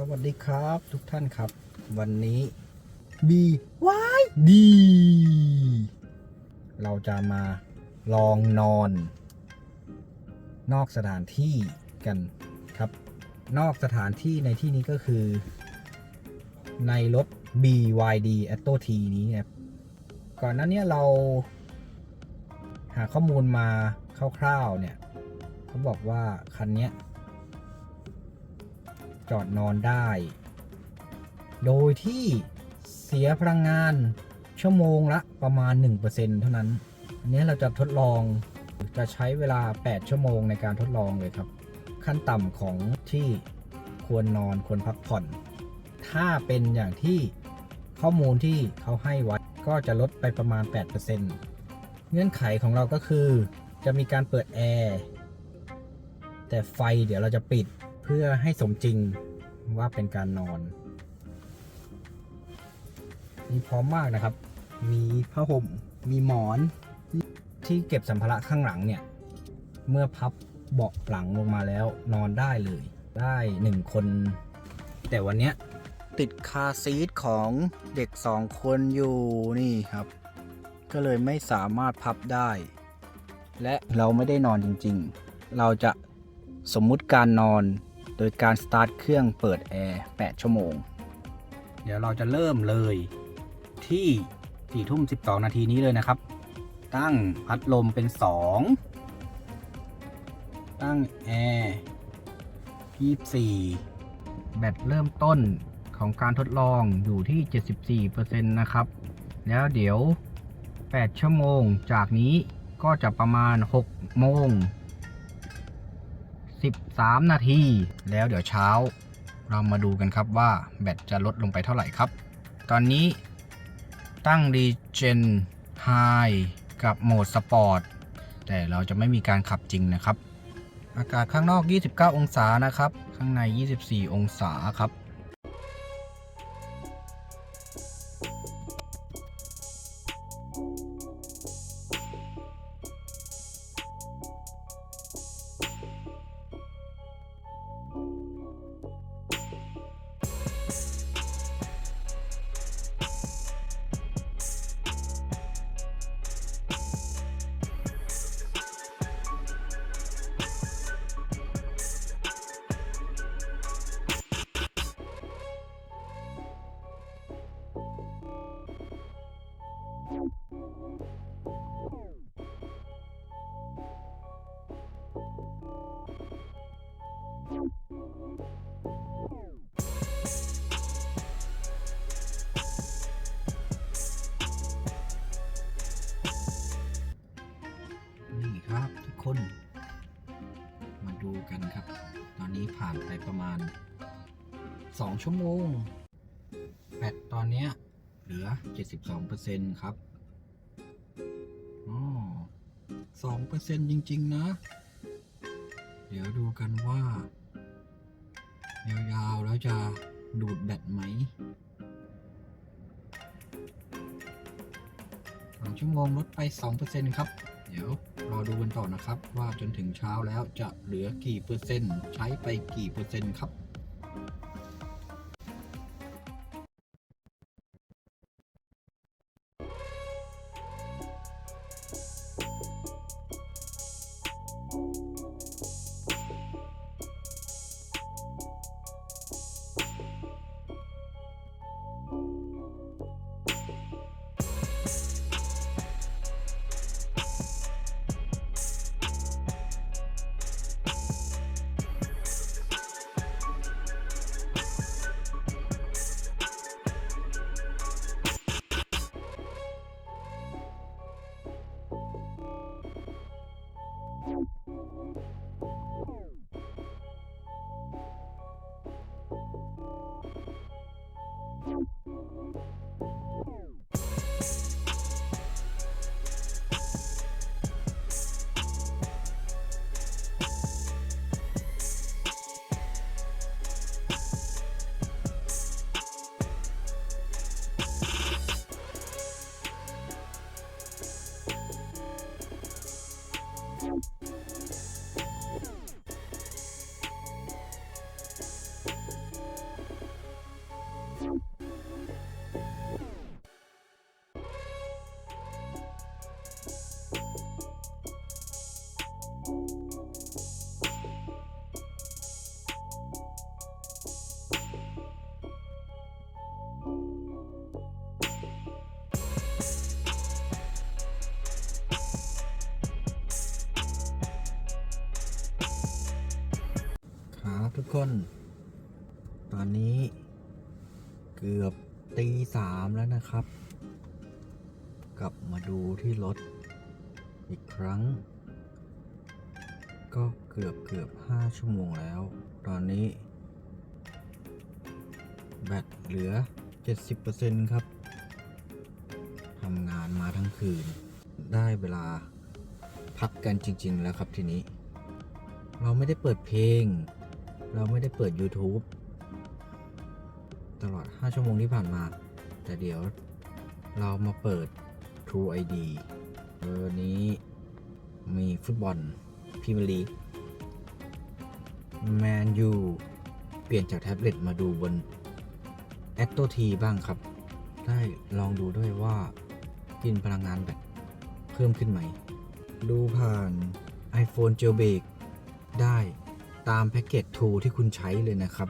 สวัสดีครับ ทุกท่านครับ วันนี้ B Y D เราจะมาลองนอน นอกสถานที่กันครับ นอกสถานที่ในที่นี้ก็คือ ในรถ BYD Atto T นี้ครับก่อนหน้านี้เรา หาข้อมูลมาคร่าวๆเนี่ย เขาบอกว่าคันเนี้ย จอดนอนได้ โดยที่เสียพลังงานชั่วโมงละประมาณ 1%เท่านั้น อันนี้เราจะทดลองจะใช้เวลา 8 ชั่วโมงในการทดลองเลยครับ ขั้นต่ำของที่ควรนอนควรพักผ่อน ถ้าเป็นอย่างที่ข้อมูลที่เขาให้ไว้ก็จะลดไปประมาณ 8%เงื่อนไขของเราก็คือจะมีการเปิดแอร์แต่ไฟเดี๋ยวเราจะปิด เพื่อให้สมจริงว่าเป็นการนอน มีพร้อมมากนะครับ มีผ้าห่ม มีหมอน ที่เก็บสัมภาระข้างหลังเนี่ย เมื่อพับเบาะหลังลงมาแล้วนอนได้เลย ได้หนึ่งคน แต่วันเนี้ยติดคาซีทของเด็กสองคนอยู่นี่ครับ ก็เลยไม่สามารถพับได้ และเราไม่ได้นอนจริงๆ เราจะสมมุติการนอน โดยการสตาร์ทเครื่องเปิดแอร์ 8 ชั่วโมง เดี๋ยวเราจะเริ่มเลยที่4ทุ่ม 12 นาทีนี้เลยนะครับ ตั้งพัดลมเป็น 2 ตั้งแอร์24 แบตเริ่มต้นของการทดลองอยู่ที่ 74%นะครับ แล้วเดี๋ยว 8 ชั่วโมงจากนี้ก็จะประมาณ 6 โมง 3 นาที แล้วเดี๋ยวเช้า เรามาดูกันครับว่าแบตจะลดลงไปเท่าไหร่ครับ ตอนนี้ตั้ง Regen High กับโหมดสปอร์ตแต่เราจะไม่มีการขับจริงนะครับ อากาศข้างนอก 29 องศานะครับ ข้างใน 24 องศาครับ ดูกันครับ ตอนนี้ผ่านไปประมาณ 2 ชั่วโมง แบตตอนนี้เหลือ 72%ครับอ๋อ2%จริง ๆ นะ เดี๋ยวดูกันว่า ยาวๆ แล้วจะดูดแบตไหมสองชั่วโมงลดไป 2%ครับ เดี๋ยว รอดูกันต่อนะครับ ว่าจนถึงเช้าแล้วจะเหลือกี่เปอร์เซ็นต์ ใช้ไปกี่เปอร์เซ็นต์ครับ กคน ตอนนี้เกือบตีสามแล้วนะครับ กลับมาดูที่รถอีกครั้ง ก็เกือบเกือบห้าชั่วโมงแล้ว ตอนนี้ แบตเหลือ 70%ครับทำงานมาทั้งคืน ได้เวลาพักกันจริง ๆ แล้วครับทีนี้ เราไม่ได้เปิดเพลง เราไม่ได้เปิด YouTube ตลอด 5 ชั่วโมงที่ผ่านมา แต่เดี๋ยวเรามาเปิด True ID เบอร์นี้มีฟุตบอลพรีเมียร์ลีกแมนยูเปลี่ยนจากแท็บเล็ตมาดูบน a อ t o T บ้างครับ ได้ลองดูด้วยว่ากินพลังงานแบตเพิ่มขึ้นไหม ดูผ่าน iPhone Jailbreak ได้ ตามแพ็กเกจทูที่คุณใช้เลยนะครับ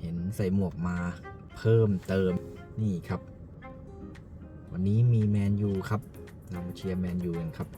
เห็นใส่หมวกมาเพิ่มเติมนี่ครับ วันนี้มีแมนยูครับ เรามาเชียร์แมนยูกันครับ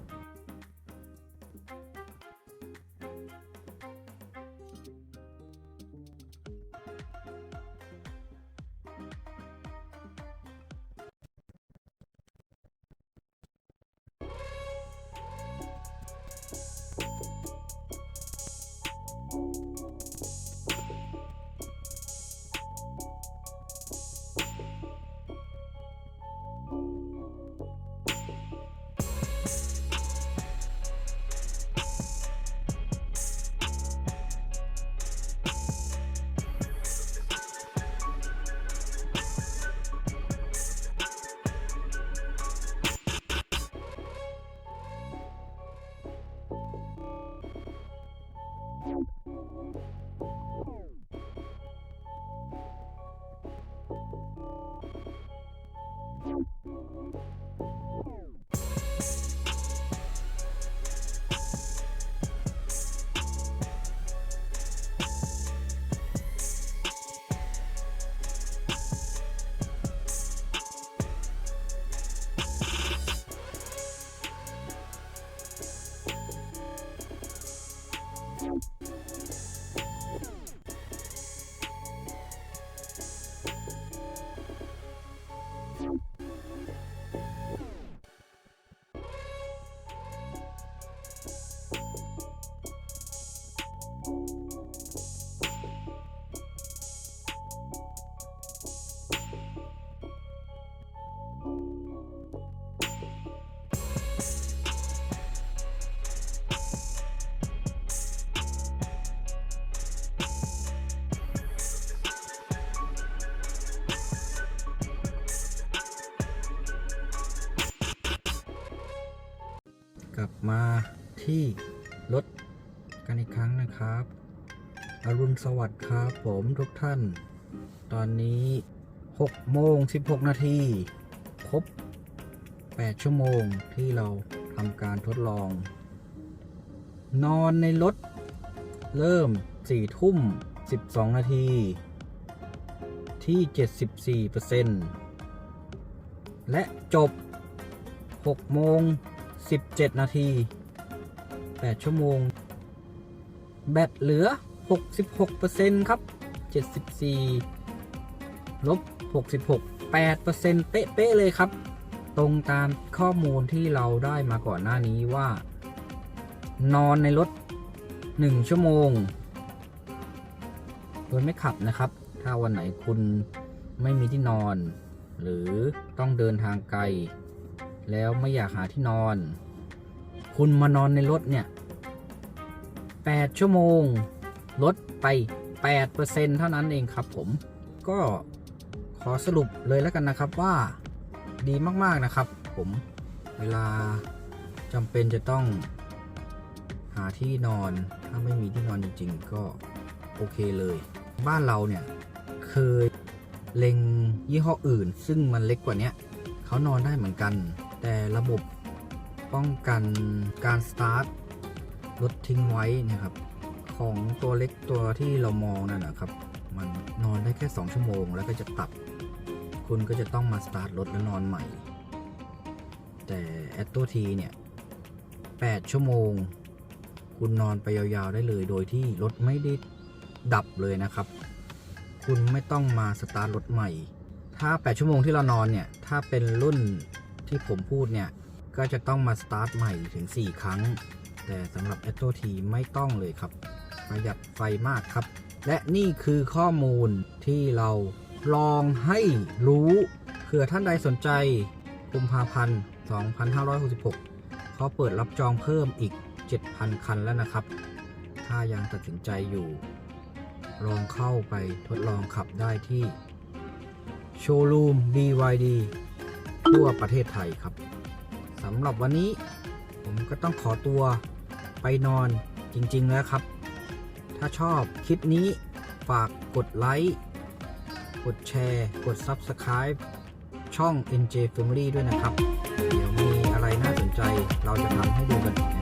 ลับมาที่รถกันอีกครั้งนะครับ อรุณสวัสดิ์ครับผมทุกท่าน ตอนนี้6โมง16 นาทีครบ 8 ชั่วโมงที่เราทำการทดลอง นอนในรถ เริ่ม 4 ทุ่ม 12 นาที ที่ 74%และจบ6โมง 17 นาที 8 ชั่วโมง แบตเหลือ 66%ครับ 74 ลบ 66 8%เป๊ะๆเลยครับ ตรงตามข้อมูลที่เราได้มาก่อนหน้านี้ว่า นอนในรถ 1 ชั่วโมง โดยไม่ขับนะครับ ถ้าวันไหนคุณไม่มีที่นอน หรือต้องเดินทางไกล แล้วไม่อยากหาที่นอน คุณมานอนในรถเนี่ย 8 ชั่วโมง ลดไป 8%เท่านั้นเองครับผมก็ขอสรุปเลยแล้วกันนะครับว่าดีมากๆนะครับ ผมเวลาจำเป็นจะต้องหาที่นอนถ้าไม่มีที่นอนจริง ๆ ก็โอเคเลย บ้านเราเนี่ยเคยเล็งยี่ห้ออื่น ซึ่งมันเล็กกว่านี้เขานอนได้เหมือนกัน แต่ระบบป้องกันการสตาร์ทรถทิ้งไว้นะครับ ของตัวเล็กตัวที่เรามองนั่นนะครับ มันนอนได้แค่ 2 ชั่วโมง แล้วก็จะตัดคุณก็จะต้องมาสตาร์ทรถแล้วนอนใหม่ แต่แอตโตทีเนี่ย8ชั่วโมง คุณนอนไปยาวๆได้เลย โดยที่รถไม่ได้ดับเลยนะครับ คุณไม่ต้องมาสตาร์ทรถใหม่ ถ้า 8 ชั่วโมงที่เรานอนเนี่ย ถ้าเป็นรุ่น ที่ผมพูดเนี่ย ก็จะต้องมาสตาร์ทใหม่ถึง 4 ครั้ง แต่สำหรับ a t o T ไม่ต้องเลยครับ ประหยัดไฟมากครับ และนี่คือข้อมูลที่เราลองให้รู้เผื่อท่านใดสนใจกุมภาพันธ์ 2566 เขาเปิดรับจองเพิ่มอีก 7,000 คันแล้วนะครับ ถ้ายังตัดสินใจอยู่ ลองเข้าไปทดลองขับได้ที่โชว์รูม BYD ทั่วประเทศไทยครับสำหรับวันนี้ผมก็ต้องขอตัวไปนอนจริง ๆ แล้วครับ ถ้าชอบคลิปนี้ฝากกดไลค์ กดแชร์ กด Subscribe ช่อง NJ Family ด้วยนะครับ เดี๋ยวมีอะไรน่าสนใจเราจะทำให้ดูกันนะ